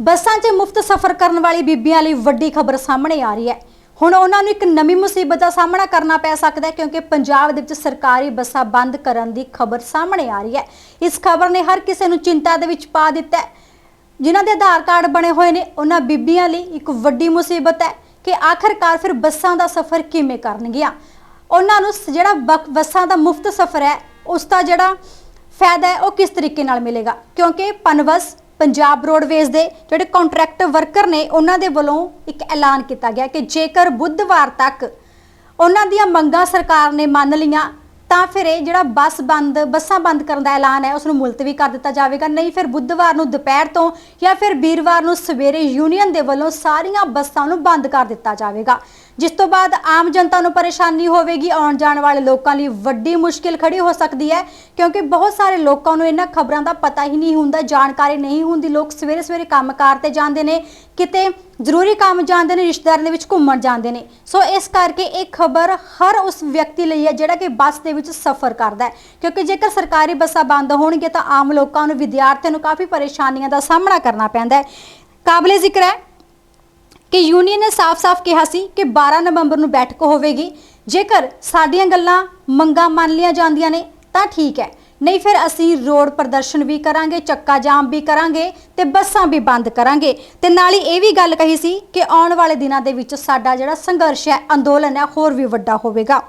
ਬੱਸਾਂ 'ਚ ਮੁਫਤ ਸਫ਼ਰ ਕਰਨ ਵਾਲੀ ਬੀਬੀਆਂ ਲਈ ਵੱਡੀ ਖਬਰ ਸਾਹਮਣੇ ਆ ਰਹੀ ਹੈ। ਹੁਣ ਉਹਨਾਂ ਨੂੰ ਇੱਕ ਨਵੀਂ ਮੁਸੀਬਤ ਦਾ ਸਾਹਮਣਾ ਕਰਨਾ ਪੈ ਸਕਦਾ ਹੈ ਕਿਉਂਕਿ ਪੰਜਾਬ ਦੇ ਵਿੱਚ ਸਰਕਾਰੀ ਬੱਸਾਂ ਬੰਦ ਕਰਨ ਦੀ ਖਬਰ ਸਾਹਮਣੇ ਆ ਰਹੀ ਹੈ। ਇਸ ਖਬਰ ਨੇ ਹਰ ਕਿਸੇ ਨੂੰ ਚਿੰਤਾ ਦੇ ਵਿੱਚ ਪਾ ਦਿੱਤਾ ਹੈ। ਜਿਨ੍ਹਾਂ ਦੇ ਆਧਾਰ ਕਾਰਡ ਬਣੇ ਹੋਏ ਨੇ, ਉਹਨਾਂ ਬੀਬੀਆਂ ਲਈ ਇੱਕ ਵੱਡੀ ਮੁਸੀਬਤ ਹੈ ਕਿ ਆਖਰਕਾਰ ਫਿਰ ਬੱਸਾਂ ਦਾ ਸਫ਼ਰ ਕਿਵੇਂ ਕਰਨਗੀਆਂ। ਉਹਨਾਂ ਨੂੰ ਜਿਹੜਾ ਬਕ- ਬੱਸਾਂ ਦਾ ਮੁਫਤ ਸਫ਼ਰ ਹੈ, ਉਸ ਦਾ ਜਿਹੜਾ ਫਾਇਦਾ ਹੈ, ਉਹ ਕਿਸ ਤਰੀਕੇ ਨਾਲ ਮਿਲੇਗਾ? ਕਿਉਂਕਿ ਪਨਵਸ ਪੰਜਾਬ ਰੋਡਵੇਜ਼ ਦੇ ਜਿਹੜੇ ਕੰਟਰੈਕਟ ਵਰਕਰ ਨੇ, ਉਹਨਾਂ ਦੇ ਵੱਲੋਂ ਇੱਕ ਐਲਾਨ ਕੀਤਾ ਗਿਆ ਕਿ ਜੇਕਰ ਬੁੱਧਵਾਰ ਤੱਕ ਉਹਨਾਂ ਦੀਆਂ ਮੰਗਾਂ ਸਰਕਾਰ ਨੇ ਮੰਨ ਲਈਆਂ ਤਾਂ ਫਿਰ ਇਹ ਜਿਹੜਾ ਬੱਸ ਬੰਦ, ਬੱਸਾਂ ਬੰਦ ਕਰਨ ਦਾ ਐਲਾਨ ਹੈ ਉਸ ਨੂੰ ਮੁਲਤਵੀ ਕਰ ਦਿੱਤਾ ਜਾਵੇਗਾ। ਨਹੀਂ, ਫਿਰ ਬੁੱਧਵਾਰ ਨੂੰ ਦੁਪਹਿਰ ਤੋਂ ਜਾਂ ਫਿਰ ਵੀਰਵਾਰ ਨੂੰ ਸਵੇਰੇ ਯੂਨੀਅਨ ਦੇ ਵੱਲੋਂ ਸਾਰੀਆਂ ਬੱਸਾਂ ਨੂੰ ਬੰਦ ਕਰ ਦਿੱਤਾ ਜਾਵੇਗਾ। ਜਿਸ ਤੋਂ ਬਾਅਦ ਆਮ ਜਨਤਾ ਨੂੰ ਪਰੇਸ਼ਾਨੀ ਹੋਵੇਗੀ। ਆਉਣ ਜਾਣ ਵਾਲੇ ਲੋਕਾਂ ਲਈ ਵੱਡੀ ਮੁਸ਼ਕਿਲ ਖੜੀ ਹੋ ਸਕਦੀ ਹੈ, ਕਿਉਂਕਿ ਬਹੁਤ ਸਾਰੇ ਲੋਕਾਂ ਨੂੰ ਇਹਨਾਂ ਖਬਰਾਂ ਦਾ ਪਤਾ ਹੀ ਨਹੀਂ ਹੁੰਦਾ, ਜਾਣਕਾਰੀ ਨਹੀਂ ਹੁੰਦੀ। ਲੋਕ ਸਵੇਰੇ ਸਵੇਰੇ ਕੰਮਕਾਰ ਤੇ ਜਾਂਦੇ ਨੇ। ਕਿਤੇ ਜ਼ਰੂਰੀ ਕੰਮ ਜਾਂਦੇ ਨੇ, ਰਿਸ਼ਤੇਦਾਰਾਂ ਦੇ ਵਿੱਚ ਘੁੰਮਣ ਜਾਂਦੇ ਨੇ। ਸੋ ਇਸ ਕਰਕੇ ਇਹ ਖਬਰ ਹਰ ਉਸ ਵਿਅਕਤੀ ਲਈ ਹੈ ਜਿਹੜਾ ਕਿ ਬੱਸ ਦੇ ਵਿੱਚ ਸਫ਼ਰ ਕਰਦਾ ਹੈ। ਕਿਉਂਕਿ ਜੇਕਰ ਸਰਕਾਰੀ ਬੱਸਾਂ ਬੰਦ ਹੋਣਗੀਆਂ ਤਾਂ ਆਮ ਲੋਕਾਂ ਨੂੰ, ਵਿਦਿਆਰਥੀਆਂ ਨੂੰ ਕਾਫੀ ਪਰੇਸ਼ਾਨੀਆਂ ਦਾ ਸਾਹਮਣਾ ਕਰਨਾ ਪੈਂਦਾ ਹੈ। ਕਾਬਲੇ ਜ਼ਿਕਰ ਹੈ ਕਿ ਯੂਨੀਅਨ ਨੇ ਸਾਫ਼-ਸਾਫ਼ ਕਿਹਾ ਸੀ ਕਿ 12 ਨਵੰਬਰ ਨੂੰ ਬੈਠਕ ਹੋਵੇਗੀ। ਜੇਕਰ ਸਾਡੀਆਂ ਗੱਲਾਂ ਮੰਗਾਂ ਮੰਨ ਲਈਆਂ ਜਾਂਦੀਆਂ ਨੇ, ਤਾਂ ਠੀਕ ਹੈ। ਨਹੀਂ, ਫਿਰ ਅਸੀਂ ਰੋਡ ਪ੍ਰਦਰਸ਼ਨ ਵੀ ਕਰਾਂਗੇ, ਚੱਕਾ ਜਾਮ ਵੀ ਕਰਾਂਗੇ ਤੇ ਬੱਸਾਂ ਵੀ ਬੰਦ ਕਰਾਂਗੇ। ਤੇ ਨਾਲ ਹੀ ਇਹ ਵੀ ਗੱਲ ਕਹੀ ਸੀ ਕਿ ਆਉਣ ਵਾਲੇ ਦਿਨਾਂ ਦੇ ਵਿੱਚ ਸਾਡਾ ਜਿਹੜਾ ਸੰਘਰਸ਼ ਹੈ, ਅੰਦੋਲਨ ਹੈ, ਹੋਰ ਵੀ ਵੱਡਾ ਹੋਵੇਗਾ।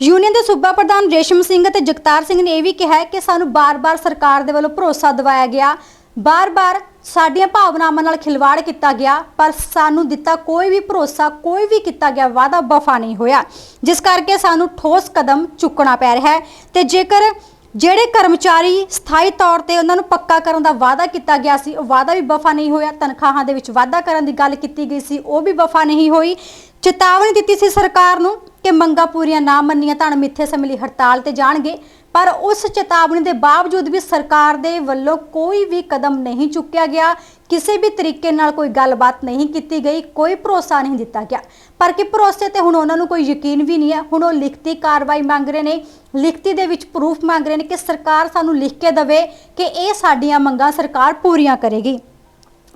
ਯੂਨੀਅਨ ਦੇ ਸੂਬਾ ਪ੍ਰਧਾਨ ਰੇਸ਼ਮ ਸਿੰਘ ਅਤੇ ਜਗਤਾਰ ਸਿੰਘ ਨੇ ਇਹ ਵੀ ਕਿਹਾ ਕਿ ਸਾਨੂੰ ਬਾਰ-ਬਾਰ ਸਰਕਾਰ ਦੇ ਵੱਲੋਂ ਭਰੋਸਾ ਦਿਵਾਇਆ ਗਿਆ। ਬਾਰ-ਬਾਰ ਸਾਡੀਆਂ ਭਾਵਨਾਵਾਂ ਨਾਲ ਖਿਲਵਾੜ ਕੀਤਾ ਗਿਆ, ਪਰ ਸਾਨੂੰ ਦਿੱਤਾ ਕੋਈ ਵੀ ਭਰੋਸਾ, ਕੋਈ ਵੀ ਕੀਤਾ ਗਿਆ ਵਾਅਦਾ ਵਫਾ ਨਹੀਂ ਹੋਇਆ। ਜਿਸ ਕਰਕੇ ਸਾਨੂੰ ਠੋਸ ਕਦਮ ਚੁੱਕਣਾ ਪੈ ਰਿਹਾ ਹੈ ਤੇ ਜੇਕਰ ਜਿਹੜੇ ਕਰਮਚਾਰੀ ਸਥਾਈ ਤੌਰ ਤੇ ਉਹਨਾਂ ਨੂੰ ਪੱਕਾ ਕਰਨ ਦਾ ਵਾਅਦਾ ਕੀਤਾ ਗਿਆ ਸੀ, ਉਹ ਵਾਅਦਾ ਵੀ ਵਫਾ ਨਹੀਂ ਹੋਇਆ। ਤਨਖਾਹਾਂ ਦੇ ਵਿੱਚ ਵਾਧਾ ਕਰਨ ਦੀ ਗੱਲ ਕੀਤੀ ਗਈ ਸੀ, ਉਹ ਵੀ ਵਫਾ ਨਹੀਂ ਹੋਈ। ਚੇਤਾਵਨੀ ਦਿੱਤੀ ਸੀ ਸਰਕਾਰ ਨੂੰ ਕਿ ਮੰਗਾਂ ਪੂਰੀਆਂ ਨਾ ਮੰਨੀਆਂ ਤਾਂ ਮਿੱਥੇ ਸਮੇਂ ਲਈ ਹੜਤਾਲ ਤੇ ਜਾਣਗੇ। ਪਰ ਉਸ ਚੇਤਾਵਨੀ ਦੇ ਬਾਵਜੂਦ ਵੀ ਸਰਕਾਰ ਦੇ ਵੱਲੋਂ ਕੋਈ ਵੀ ਕਦਮ ਨਹੀਂ ਚੁੱਕਿਆ ਗਿਆ, ਕਿਸੇ ਵੀ ਤਰੀਕੇ ਨਾਲ ਕੋਈ ਗੱਲਬਾਤ ਨਹੀਂ ਕੀਤੀ ਗਈ, ਕੋਈ ਭਰੋਸਾ ਨਹੀਂ ਦਿੱਤਾ ਗਿਆ। ਪਰ ਕਿ ਭਰੋਸੇ ਤੇ ਹੁਣ ਉਹਨਾਂ ਨੂੰ ਕੋਈ ਯਕੀਨ ਵੀ ਨਹੀਂ ਹੈ। ਹੁਣ ਉਹ ਲਿਖਤੀ ਕਾਰਵਾਈ ਮੰਗ ਰਹੇ ਨੇ, ਲਿਖਤੀ ਦੇ ਵਿੱਚ ਪ੍ਰੂਫ ਮੰਗ ਰਹੇ ਨੇ ਕਿ ਸਰਕਾਰ ਸਾਨੂੰ ਲਿਖ ਕੇ ਦੇਵੇ ਕਿ ਇਹ ਸਾਡੀਆਂ ਮੰਗਾਂ ਸਰਕਾਰ ਪੂਰੀਆਂ ਕਰੇਗੀ।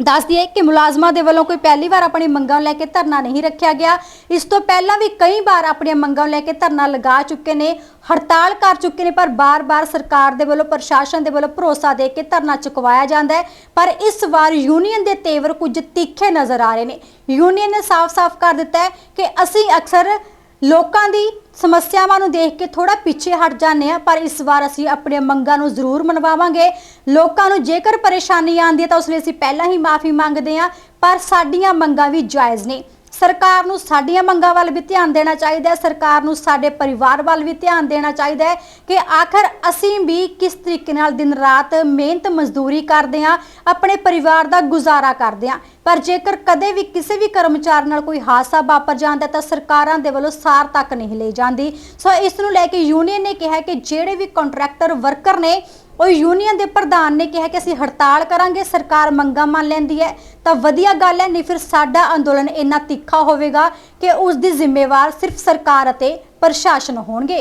ਦੱਸ ਦਈਏ ਕਿ ਮੁਲਾਜ਼ਮਾਂ ਦੇ ਵੱਲੋਂ ਕੋਈ ਪਹਿਲੀ ਵਾਰ ਆਪਣੀ ਮੰਗਾਂ ਨੂੰ ਲੈ ਕੇ ਧਰਨਾ ਨਹੀਂ ਰੱਖਿਆ ਗਿਆ। ਇਸ ਤੋਂ ਪਹਿਲਾਂ ਵੀ ਕਈ ਵਾਰ ਆਪਣੀਆਂ ਮੰਗਾਂ ਨੂੰ ਲੈ ਕੇ ਧਰਨਾ ਲਗਾ ਚੁੱਕੇ ਨੇ, ਹੜਤਾਲ ਕਰ ਚੁੱਕੇ ਨੇ, ਪਰ ਬਾਰ-ਬਾਰ ਸਰਕਾਰ ਦੇ ਵੱਲੋਂ, ਪ੍ਰਸ਼ਾਸਨ ਦੇ ਵੱਲੋਂ ਭਰੋਸਾ ਦੇ ਕੇ ਧਰਨਾ ਚੁਕਵਾਇਆ ਜਾਂਦਾ ਹੈ। ਪਰ ਇਸ ਵਾਰ ਯੂਨੀਅਨ ਦੇ ਤੇਵਰ ਕੁਝ ਤਿੱਖੇ ਨਜ਼ਰ ਆ ਰਹੇ ਨੇ। ਯੂਨੀਅਨ ਨੇ ਸਾਫ਼-ਸਾਫ਼ ਕਰ ਦਿੱਤਾ ਹੈ ਕਿ ਅਸੀਂ ਅਕਸਰ ਲੋਕਾਂ ਦੀ ਸਮੱਸਿਆਵਾਂ ਨੂੰ ਦੇਖ ਕੇ ਥੋੜਾ ਪਿੱਛੇ ਹਟ ਜਾਂਦੇ ਆ ਪਰ ਇਸ ਵਾਰ ਅਸੀਂ ਆਪਣੀਆਂ ਮੰਗਾਂ ਨੂੰ ਜ਼ਰੂਰ ਮਨਵਾਵਾਂਗੇ। ਲੋਕਾਂ ਨੂੰ ਜੇਕਰ ਪਰੇਸ਼ਾਨੀ ਆਉਂਦੀ ਹੈ ਤਾਂ ਉਸ ਲਈ ਅਸੀਂ ਪਹਿਲਾਂ ਹੀ ਮਾਫੀ ਮੰਗਦੇ ਆ ਪਰ ਸਾਡੀਆਂ ਮੰਗਾਂ ਵੀ ਜਾਇਜ਼ ਨੇ। ਸਰਕਾਰ ਨੂੰ ਸਾਡੀਆਂ ਮੰਗਾਂ ਵੱਲ ਵੀ ਧਿਆਨ ਦੇਣਾ ਚਾਹੀਦਾ ਹੈ, ਸਰਕਾਰ ਨੂੰ ਸਾਡੇ ਪਰਿਵਾਰ ਵੱਲ ਵੀ ਧਿਆਨ ਦੇਣਾ ਚਾਹੀਦਾ ਹੈ ਕਿ ਆਖਰ ਅਸੀਂ ਵੀ ਕਿਸ ਤਰੀਕੇ ਨਾਲ ਦਿਨ ਰਾਤ ਮਿਹਨਤ ਮਜ਼ਦੂਰੀ ਕਰਦੇ ਹਾਂ, ਆਪਣੇ ਪਰਿਵਾਰ ਦਾ ਗੁਜ਼ਾਰਾ ਕਰਦੇ ਹਾਂ। ਪਰ ਜੇਕਰ ਕਦੇ ਵੀ ਕਿਸੇ ਵੀ ਕਰਮਚਾਰੀ ਨਾਲ ਕੋਈ ਹਾਦਸਾ ਵਾਪਰ ਜਾਂਦਾ ਤਾਂ ਸਰਕਾਰਾਂ ਦੇ ਵੱਲੋਂ ਸਾਰ ਤੱਕ ਨਹੀਂ ਲਈ ਜਾਂਦੀ। ਸੋ ਇਸ ਨੂੰ ਲੈ ਕੇ ਯੂਨੀਅਨ ਨੇ ਕਿਹਾ ਕਿ ਜਿਹੜੇ ਵੀ ਕੰਟਰੈਕਟਰ ਵਰਕਰ ਨੇ ਉਹ ਯੂਨੀਅਨ ਦੇ ਪ੍ਰਧਾਨ ਨੇ ਕਿਹਾ ਕਿ ਅਸੀਂ ਹੜਤਾਲ ਕਰਾਂਗੇ, ਸਰਕਾਰ ਮੰਗਾਂ ਮੰਨ ਲੈਂਦੀ ਹੈ। ਤਾਂ ਵਧੀਆ ਗੱਲ ਹੈ, ਨਹੀਂ ਫਿਰ ਸਾਡਾ ਅੰਦੋਲਨ ਇੰਨਾ ਤਿੱਖਾ ਹੋਵੇਗਾ ਕਿ ਉਸ ਦੀ ਜ਼ਿੰਮੇਵਾਰ ਸਿਰਫ ਸਰਕਾਰ ਅਤੇ ਪ੍ਰਸ਼ਾਸਨ ਹੋਣਗੇ।